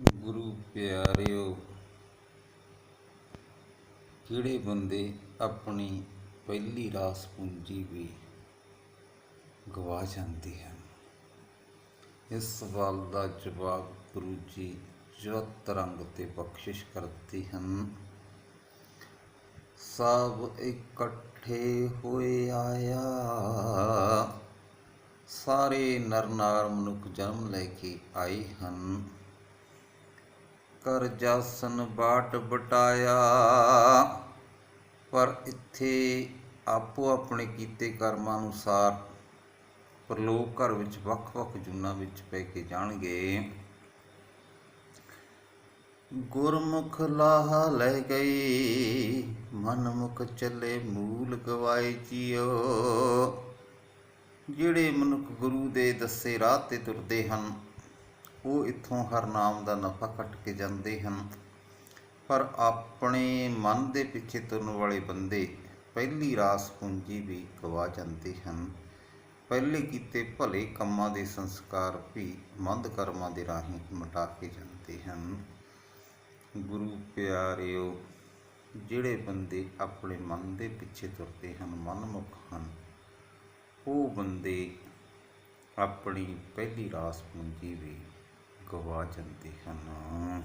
ਗੁਰੂ ਪਿਆਰਿਓ, ਕਿਹੜੇ ਬੰਦੇ ਆਪਣੀ ਪਹਿਲੀ ਰਾਸ ਪੂੰਜੀ ਵੀ ਗਵਾ ਜਾਂਦੇ ਹਨ? ਇਸ ਸਵਾਲ ਦਾ ਜਵਾਬ ਗੁਰੂ ਜੀ ਜਵਤ ਰੰਗ ਤੇ ਬਖਸ਼ਿਸ਼ ਕਰਦੇ ਹਨ। ਸਭ ਇਕੱਠੇ ਹੋਏ ਆਇਆ, ਸਾਰੇ ਨਰ ਨਾਰ ਮਨੁੱਖ ਜਨਮ ਲੈ ਕੇ ਆਏ ਹਨ। ਕਰ ਜਾਸਨ ਬਾਟ ਬਟਾਇਆ। ਪਰ ਇੱਥੇ ਆਪੋ ਆਪਣੇ ਕੀਤੇ ਕਰਮਾਂ ਅਨੁਸਾਰ ਪਰਲੋਕ ਘਰ ਵਿੱਚ ਵੱਖ-ਵੱਖ ਜੁਨਾ ਵਿੱਚ ਪੈ ਕੇ ਜਾਣਗੇ। ਗੁਰਮੁਖ ਲਾਹ ਲੈ ਗਈ, ਮਨਮੁਖ ਚੱਲੇ ਮੂਲ ਗਵਾਏ ਜੀਓ। ਜਿਹੜੇ ਮਨੁੱਖ ਗੁਰੂ ਦੇ ਦੱਸੇ ਰਾਹ ਤੇ ਤੁਰਦੇ ਹਨ ਉਹ ਇੱਥੋਂ ਹਰ ਨਾਮ ਦਾ ਨਫਾ ਕੱਟ ਕੇ ਜਾਂਦੇ ਹਨ। ਪਰ ਆਪਣੇ ਮਨ ਦੇ ਪਿੱਛੇ ਤੁਰਨ ਵਾਲੇ ਬੰਦੇ ਪਹਿਲੀ ਰਾਸ ਪੂੰਜੀ ਵੀ ਗਵਾ ਜਾਂਦੇ ਹਨ। ਪਹਿਲੇ ਕੀਤੇ ਭਲੇ ਕੰਮਾਂ ਦੇ ਸੰਸਕਾਰ ਵੀ ਮੰਦ ਕਰਮਾਂ ਦੇ ਰਾਹੀਂ ਮਿਟਾ ਕੇ ਜਾਂਦੇ ਹਨ। ਗੁਰੂ ਪਿਆਰਿਓ, ਜਿਹੜੇ ਬੰਦੇ ਆਪਣੇ ਮਨ ਦੇ ਪਿੱਛੇ ਤੁਰਦੇ ਹਨ, ਮਨਮੁਖ ਹਨ, ਉਹ ਬੰਦੇ ਆਪਣੀ ਪਹਿਲੀ ਰਾਸ ਪੂੰਜੀ ਵੀ ਗਵਾ ਜਾਂਦੇ ਹਨ।